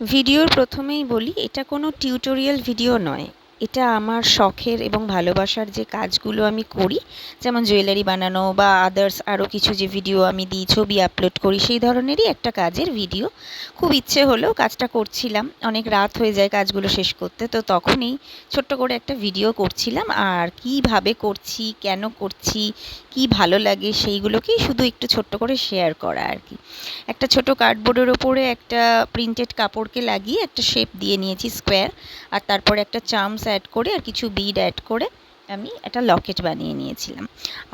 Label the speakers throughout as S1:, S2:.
S1: ভিডিওর প্রথমেই বলি এটা কোনো টিউটোরিয়াল ভিডিও নয়। এটা আমার শখের এবং ভালোবাসার যে কাজগুলো আমি করি, যেমন জুয়েলারি বানানো বা আদার্স আরও কিছু যে ভিডিও আমি দিই, ছবি আপলোড করি, সেই ধরনেরই একটা কাজের ভিডিও খুব ইচ্ছে হলো কাজটা করছিলাম, অনেক রাত হয়ে যায় কাজগুলো শেষ করতে, তো তখনই ছোট্ট করে একটা ভিডিও করছিলাম, আর কীভাবে করছি, কেন করছি, কি ভালো লাগে সেইগুলোকেই শুধু একটু ছোট্ট করে শেয়ার করা আর কি। একটা ছোট কার্ডবোর্ডের ওপরে একটা প্রিন্টেড কাপড়কে লাগিয়ে একটা শেপ দিয়ে নিয়েছি স্কোয়ার আর তারপরে একটা চার্মস অ্যাড করে আর কিছু বিড অ্যাড করে আমি একটা লকেট বানিয়ে নিয়েছিলাম।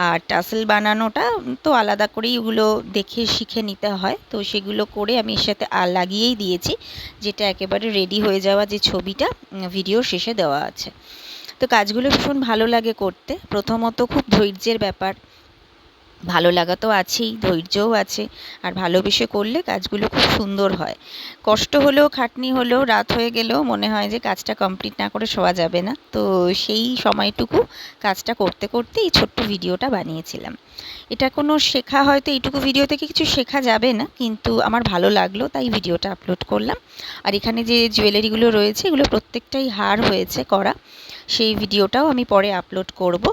S1: আর টাসেল বানানোটা তো আলাদা করেই ওগুলো দেখে শিখে নিতে হয়। তো সেগুলো করে আমি এর সাথে লাগিয়েই দিয়েছি, যেটা একেবারে রেডি হয়ে যাওয়া যে ছবিটা ভিডিও শেষে দেওয়া আছে। তো কাজগুলো ভীষণ ভালো লাগে করতে। প্রথমত খুব ধৈর্যের ব্যাপার। ভালো লাগা তো আছেই, ধৈর্যও আছে। আর ভালোবেসে করলে কাজগুলো খুব সুন্দর হয়। কষ্ট হলেও, খাটনি হলেও, রাত হয়ে গেলেও মনে হয় যে কাজটা কমপ্লিট না করে শোয়া যাবে না। তো সেই সময়টুকু কাজটা করতে করতে এই ছোট্ট ভিডিওটা বানিয়েছিলাম। এটা কোনো শেখা হয়তো এইটুকু ভিডিও থেকে কিছু শেখা যাবে না, কিন্তু আমার ভালো লাগল, তাই ভিডিওটা আপলোড করলাম। আর এখানে যে জুয়েলারিগুলো রয়েছে, এগুলো প্রত্যেকটাই হার হয়েছে করা। সেই ভিডিওটাও আমি পরে আপলোড করব।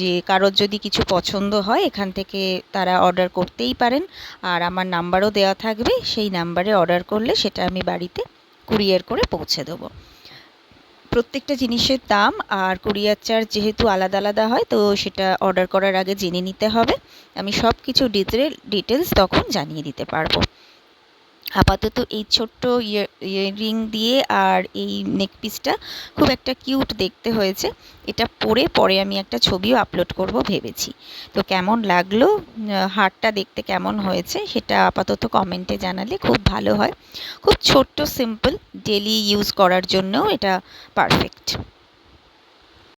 S1: যে কারোর যদি কিছু পছন্দ হয়, এখান থেকে তারা অর্ডার করতেই পারেন। আর আমার নাম্বারও দেওয়া থাকবে, সেই নাম্বারে অর্ডার করলে সেটা আমি বাড়িতে কুরিয়ার করে পৌঁছে দেবো। প্রত্যেকটা জিনিসের দাম আর কুরিয়ার চার্জ যেহেতু আলাদা আলাদা হয়, তো সেটা অর্ডার করার আগে জেনে নিতে হবে। আমি সব কিছু ডিটেল ডিটেলস তখন জানিয়ে দিতে পারব। আপাতত এই ছোট্ট ইয়াররিং দিয়ে আর এই নেক পিসটা খুব একটা কিউট দেখতে হয়েছে। এটা পরে পরে আমি একটা ছবিও আপলোড করব ভেবেছি। তো কেমন লাগল? হারটা দেখতে কেমন হয়েছে? সেটা আপাতত কমেন্টে জানালে খুব ভালো হয়। খুব ছোট্ট সিম্পল ডেলি ইউজ করার জন্যও এটা পারফেক্ট